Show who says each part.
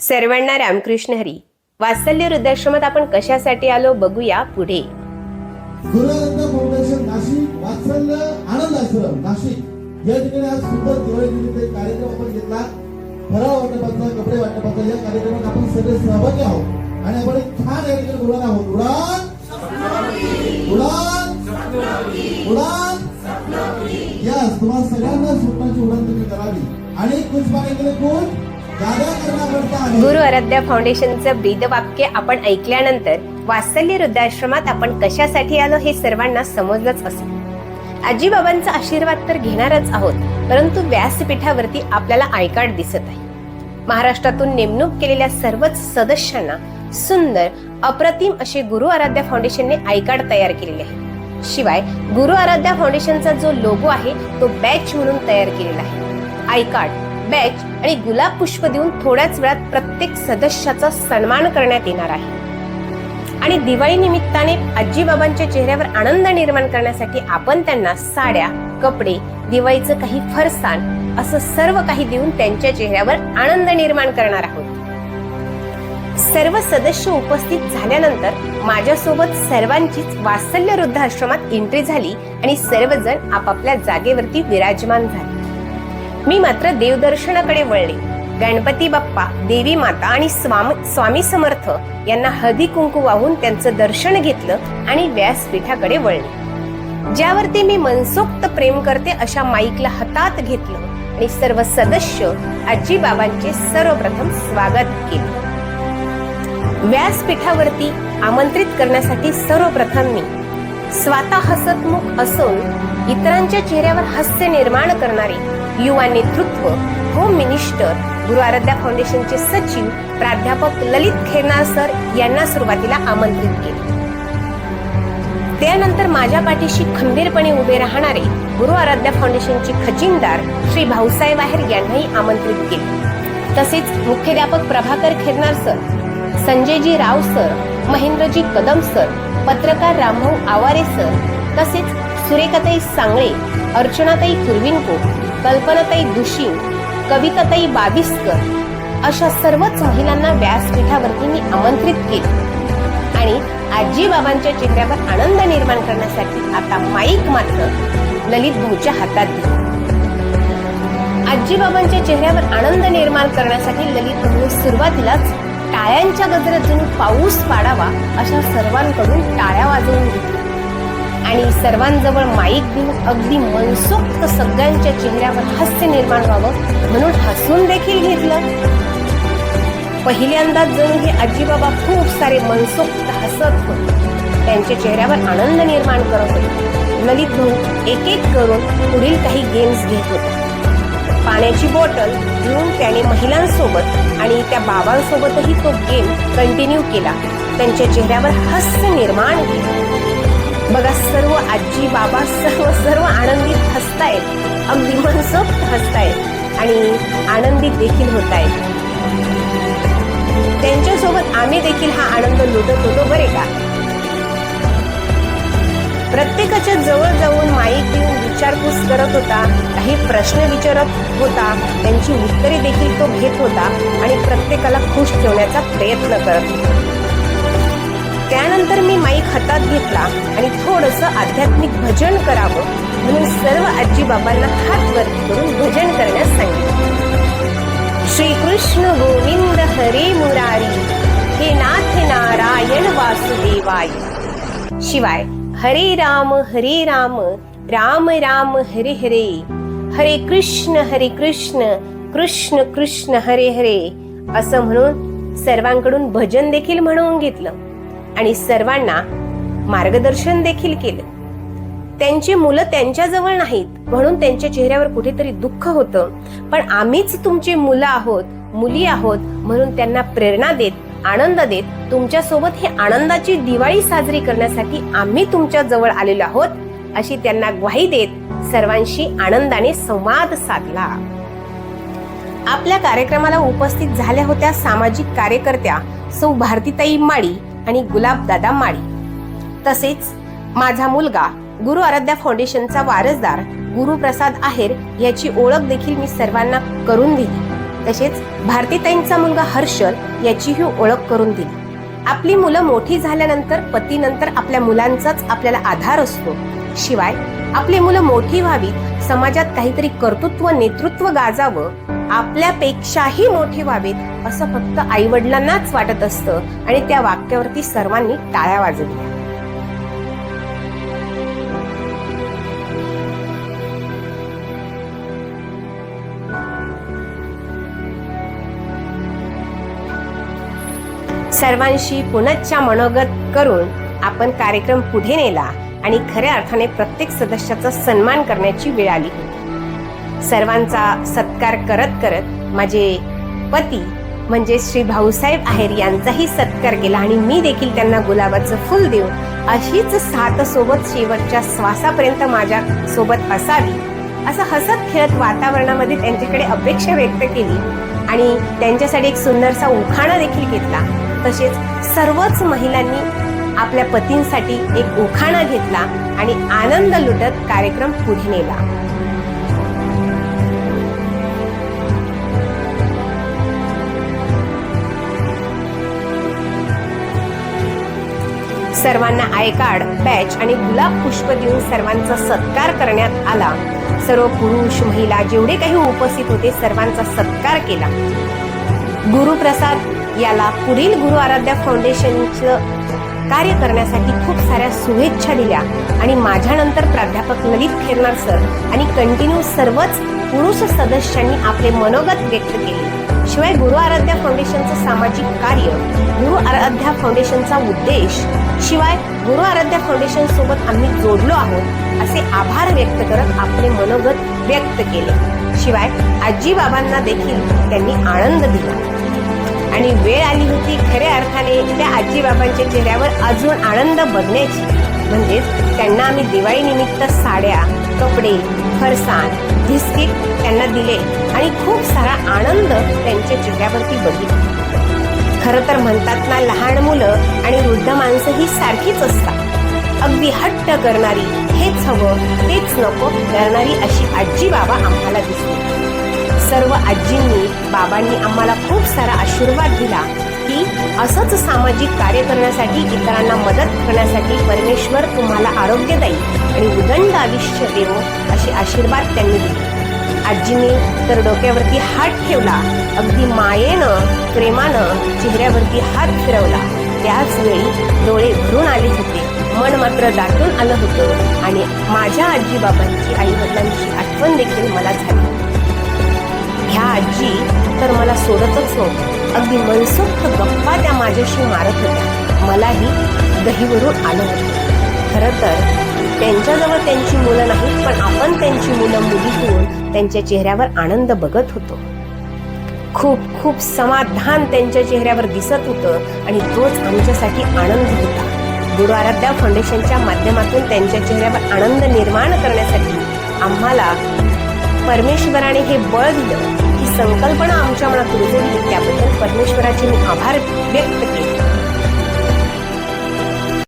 Speaker 1: सर्वांना रामकृष्ण हरी. वात्सल्य वृद्धाश्रमात आपण कशासाठी आलो बघूया पुढे.
Speaker 2: गुरुनंद फाउंडेशन नाशिक वात्सल्य आनंद आश्रम नाशिक. या ठिकाणी आज सुंदर दिवाळी निमित्त एक कार्यक्रम आपण घेतला. फराळ वाटपाचा कपडे वाटपाचा या कार्यक्रमात आपण सगळे सहभागी आहोत. आणि आपण एक छान या ठिकाणी उडान आहोत. उडान उडान उडान यस तुम्हाला सगळ्यांना स्वप्नाची उडान तुम्ही करावी. आणि कुछ पाणी के लिए
Speaker 1: गुरु आराध्या फाउंडेशनचं ब्रीदवाक्य आपण ऐकल्यानंतर वात्सल्य वृद्धाश्रमात आपण कशासाठी आलो हे सर्वांना समजलंच असेल. आजीबाबांचा आशीर्वाद तर घेणारच आहोत परंतु व्यासपीठावरती आपल्याला आय कार्ड दिसत आहे. महाराष्ट्रातून नेमणूक केलेल्या सर्वच सदस्यांना सुंदर अप्रतिम असे गुरु आराध्या फाउंडेशनने आय कार्ड तयार केलेले आहे. शिवाय गुरु आराध्या फाउंडेशनचा जो लोगो आहे तो बॅच म्हणून तयार केलेला आहे. आय कार्ड बॅच आणि गुलाब पुष्प देऊन थोड्याच वेळात प्रत्येक सदस्याचा सन्मान करण्यात येणार आहे. आणि दिवाळी निमित्ताने आजीबाबांच्या चेहऱ्यावर आनंद निर्माण करण्यासाठी आपण त्यांना साड्या कपडे दिवाळीचं काही फरसाण असं सर्व काही देऊन त्यांच्या चेहऱ्यावर आनंद निर्माण करणार आहोत. सर्व सदस्य उपस्थित झाल्यानंतर माझ्यासोबत सर्वांचीच वात्सल्य वृद्धाश्रमात एंट्री झाली आणि सर्वजण आपापल्या जागेवरती विराजमान झाले. मी मात्र देवदर्शनाकडे वळले. गणपती बाप्पा देवी माता आणि स्वामी स्वामी समर्थ यांना हदी कुंकू वाहून त्यांचं दर्शन घेतलं आणि व्यासपीठाकडे वळले. ज्यावरती मी मनसोक्त प्रेम करते अशा माईकला हातात घेतलं आणि सर्व सदस्य आजी बाबांचे सर्वप्रथम स्वागत केले. व्यासपीठावरती आमंत्रित करण्यासाठी सर्वप्रथम मी स्वतः हसतमुख असून इतरांच्या चेहऱ्यावर हास्य निर्माण करणारे युवा नेतृत्व होम मिनिस्टर गुरु आराध्या फाउंडेशनचे सचिव प्राध्यापक ललित खेरनार सर यांना सुरुवातीला आमंत्रित केले. त्यानंतर माझ्या पाठीशी खंबीरपणे उभे राहणारे गुरु आराध्या फाउंडेशनचे खजिनदार श्री भाऊसाहेब आहेर यांनाही आमंत्रित केले. तसेच मुख्याध्यापक Prabhakar Khernar sir Sanjayji Rao sir Mahendraji Kadam sir पत्रकार रामभाऊ आवारे सर तसेच सुरेखाताई सांगळे अर्चनाताई कुरविनको कल्पनाताई दुषी कविताताई बाबिस्कर अशा सर्वच महिलांना व्यासपीठावरती मी आमंत्रित केले. आणि आजी बाबांच्या चेहऱ्यावर आनंद निर्माण करण्यासाठी आता माईक मात्र ललित भाऊच्या हातात दिली. आजी बाबांच्या चेहऱ्यावर आनंद निर्माण करण्यासाठी ललित भाऊ सुरुवातीलाच टाळ्यांच्या गजरात जणू पाऊस पाडावा अशा सर्वांकडून टाळ्या वाजवून घेतल्या. आणि सर्वांजवळ माईक घेऊन अगदी मनसोक्त सगळ्यांच्या चेहऱ्यावर हास्य निर्माण व्हावं म्हणून हसून देखील घेतलं. पहिल्यांदाच जणू हे आजीबाबा खूप सारे मनसोक्त हसत होते. त्यांच्या चेहऱ्यावर आनंद निर्माण करत होते. ललित भाऊ एक एक करून पुढील काही गेम्स घेत होते. पाण्याची बॉटल घेऊन त्याने महिलांसोबत आणि त्या बाबांसोबतही तो गेम कंटिन्यू केला. त्यांच्या चेहऱ्यावर हास्य निर्माण केलं. बघा सर्व आजी बाबा सर्व सर्व आनंदित हसतायत. अगदी मनसोक्त हसतायत आणि आनंदित देखील होत आहेत त्यांच्यासोबत आम्ही देखील हा आनंद लुटत होतो बरे का? प्रत्येकाच्या जवळ जाऊन माईक देऊन विचारपूस करत होता काही प्रश्न विचारत होता त्यांची उत्तरे देखील तो घेत होता आणि प्रत्येकाला खुश ठेवण्याचा प्रयत्न करत होता. त्यानंतर मी माईक हातात घेतला आणि थोडस आध्यात्मिक भजन करावं म्हणून सर्व आजी बाबांना हात वरती करून भजन करण्यास सांगितलं. श्रीकृष्ण गोविंद हरे मुरारी हे नाथ नारायण वासुदेवाय. शिवाय हरे राम हरे राम राम राम हरे हरे. हरे कृष्ण हरे कृष्ण कृष्ण कृष्ण हरे हरे. असं म्हणून सर्वांकडून भजन देखील म्हणून घेतलं. आणि सर्वांना मार्गदर्शन देखील केलं. त्यांची मुलं त्यांच्याजवळ नाहीत म्हणून त्यांच्या चेहऱ्यावर कुठेतरी दुःख होतं. पण आम्हीच तुमची मुलं आहोत मुली आहोत म्हणून त्यांना प्रेरणा देत आनंद देत तुमच्यासोबत ही आनंदाची दिवाळी साजरी करण्यासाठी आम्ही तुमच्या जवळ आलेलो आहोत अशी त्यांना ग्वाही देत सर्वांशी आनंदाने संवाद साधला. आपल्या कार्यक्रमाला उपस्थित झाल्या होत्या सामाजिक कार्यकर्त्या सौ भारतीताई माळी आणि गुलाबदादा माळी. तसेच माझा मुलगा गुरु आराध्या फाउंडेशनचा वारसदार गुरुप्रसाद आहेर याची ओळख देखील मी सर्वांना करून दिली. तसेच भारतीताईंचा मुलगा हर्षल याचीही ओळख करून दिली. आपली मुलं मोठी झाल्यानंतर पतीनंतर आपल्या मुलांचाच आपल्याला आधार असतो. शिवाय आपली मुलं मोठी व्हावीत समाजात काहीतरी कर्तृत्व नेतृत्व गाजावं आपल्यापेक्षाही मोठे व्हावीत असं फक्त आई वडिलांनाच वाटत असतं. आणि त्या वाक्यावरती सर्वांनी टाळ्या वाजवल्या. सर्वांशी पुनच्चा मनोगत करून आपण कार्यक्रम पुढे नेला आणि खऱ्या अर्थाने प्रत्येक सदस्याचा सन्मान करण्याची वेळ आली. होती सर्वांचा सत्कार करत करत माझे पती म्हणजे श्री भाऊसाहेब आहेर यांचाही सत्कार केला आणि मी देखील त्यांना गुलाबाचं फुल देऊन अशीच साथ सोबत शेवटच्या श्वासापर्यंत माझ्या सोबत असावी असं हसत खेळत वातावरणामध्ये त्यांच्याकडे अपेक्षा व्यक्त केली आणि त्यांच्यासाठी एक सुंदरसा उखाणा देखील घेतला. तसेच सर्वच महिलांनी आपल्या पतींसाठी एक उखाणा घेतला आणि आनंद लुटत कार्यक्रम पुढे नेला. सर्वांना आय कार्ड बॅच आणि गुलाब पुष्प देऊन सर्वांचा सत्कार करण्यात आला. सर्व पुरुष महिला जेवढे काही उपस्थित होते सर्वांचा सत्कार केला. गुरुप्रसाद याला पुढील गुरु आराध्या फाउंडेशनचं कार्य करण्यासाठी खूप साऱ्या शुभेच्छा दिल्या. आणि माझ्यानंतर प्राध्यापक ललित खेरनार सर आणि कंटिन्यू सर्वच पुरुष सदस्यांनी आपले मनोगत व्यक्त केले. शिवाय गुरु आराध्या फाउंडेशनचं सामाजिक कार्य गुरु आराध्या फाउंडेशनचा उद्देश शिवाय गुरु आराध्या फाउंडेशन सोबत आम्ही जोडलो आहोत असे आभार व्यक्त करत आपले मनोगत व्यक्त केले. शिवाय आजी बाबांना देखील त्यांनी आनंद दिला. आणि वेळ आली होती खऱ्या अर्थाने त्या आजी बाबांच्या चेहऱ्यावर अजून आनंद बघण्याची. म्हणजेच त्यांना आम्ही दिवाळी निमित्त साड्या कपडे फरसाण बिस्किट त्यांना दिले आणि खूप सारा आनंद त्यांच्या चेहऱ्यावरती बघितला. खरं तर म्हणतात ना लहान मुलं आणि वृद्ध माणसं ही सारखीच असतात. अगदी हट्ट करणारी हेच हवं तेच नको करणारी अशी आजी बाबा आम्हाला दिसली सर्व आजींनी बाबांनी आम्हाला खूप सारा आशीर्वाद दिला की असंच सामाजिक कार्य करण्यासाठी इतरांना मदत करण्यासाठी परमेश्वर तुम्हाला आरोग्य देईल आणि उदंड आयुष्य देव असे आशीर्वाद त्यांनी दिले. आजीने तर डोक्यावरती हात ठेवला अगदी मायेनं प्रेमानं चेहऱ्यावरती हात फिरवला. त्याच वेळी डोळे भरून आले होते. मन मात्र दाटून आलं होतं आणि माझ्या आजीबाबांची आई वडिलांची आठवण देखील मला झाली. ह्या आजी तर मला सोडतच नव्हतं. अगदी मनसोक्त गप्पा त्या माझ्याशी मारत होत्या. मलाही दहीवरून आलं होतं. खरं तर त्यांच्याजवळ त्यांची मुलं नाहीत पण आपण त्यांची मुलं मुली होऊन त्यांच्या चेहऱ्यावर आनंद बघत होतो. खूप खूप समाधान त्यांच्या चेहऱ्यावर दिसत होतं आणि तोच आमच्यासाठी आनंद होता. गुरुवारात त्या फाउंडेशनच्या माध्यमातून त्यांच्या चेहऱ्यावर आनंद निर्माण करण्यासाठी आम्हाला परमेश्वराने हे बळ दिलं ही संकल्पना आमच्या मनात रुजवली. त्याबद्दल परमेश्वराचे मी आभार व्यक्त केले.